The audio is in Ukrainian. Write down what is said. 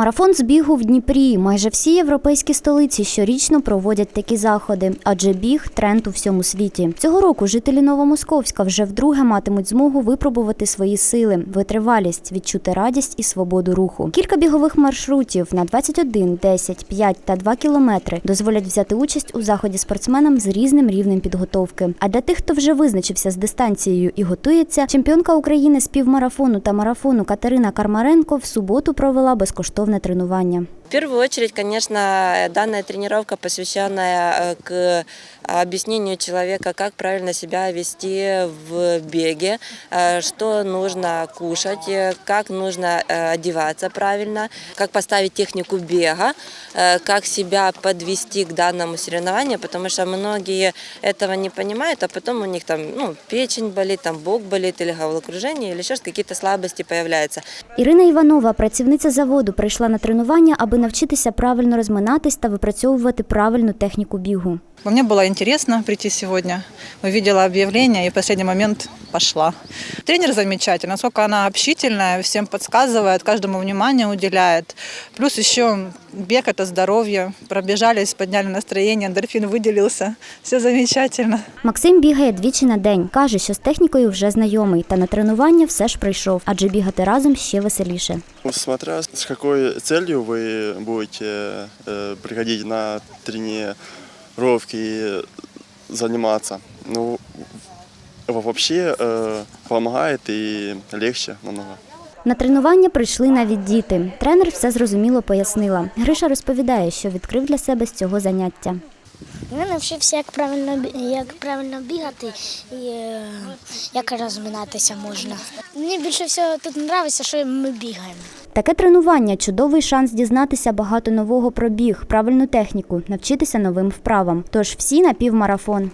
Марафон з бігу в Дніпрі. Майже всі європейські столиці щорічно проводять такі заходи, адже біг тренд у всьому світі. Цього року жителі Новомосковська вже вдруге матимуть змогу випробувати свої сили, витривалість, відчути радість і свободу руху. Кілька бігових маршрутів на 21, 10, 5 та 2 кілометри дозволять взяти участь у заході спортсменам з різним рівнем підготовки. А для тих, хто вже визначився з дистанцією і готується, чемпіонка України з півмарафону та марафону Катерина Кармаренко в суботу провела безкоштовне тренування. В первую очередь, конечно, данная тренировка, посвященная э, к объяснению человека, как правильно себя вести в беге, э, что нужно кушать, э, как нужно э, одеваться правильно, как поставить технику бега, э, как себя подвести к данному соревнованию, потому что многие этого не понимают, а потом у них там ну, печень болит, там бок болит или головокружение, или еще что-то, какие-то слабости появляются. Ірина Іванова, працівниця заводу, прийшла на тренування, аби навчитися правильно розминатись та випрацьовувати правильну техніку бігу. Мне было интересно прийти сегодня. Увидела объявление и в последний момент пошла. Тренер замечательный, насколько она общительная, всем подсказывает, каждому внимание уделяет. Плюс еще бег – это здоровье. Пробежались, подняли настроение, эндорфин выделился. Все замечательно. Максим бігає двічі на день. Каже, що з технікою вже знайомий, та на тренування все ж прийшов, адже бігати разом ще веселіше. Ну, Смотря с какой целью вы будете э, приходить на тренировки и заниматься. Ну, вообще э, помогает и легче намного. На тренування прийшли навіть діти. Тренер все зрозуміло пояснила. Гриша розповідає, що відкрив для себе з цього заняття. Він навчився, як правильно, як правильно бігати і е, як розминатися можна. Мені більше всього тут подобається, що ми бігаємо. Таке тренування чудовий шанс дізнатися багато нового про біг, правильну техніку, навчитися новим вправам. Тож всі на півмарафон.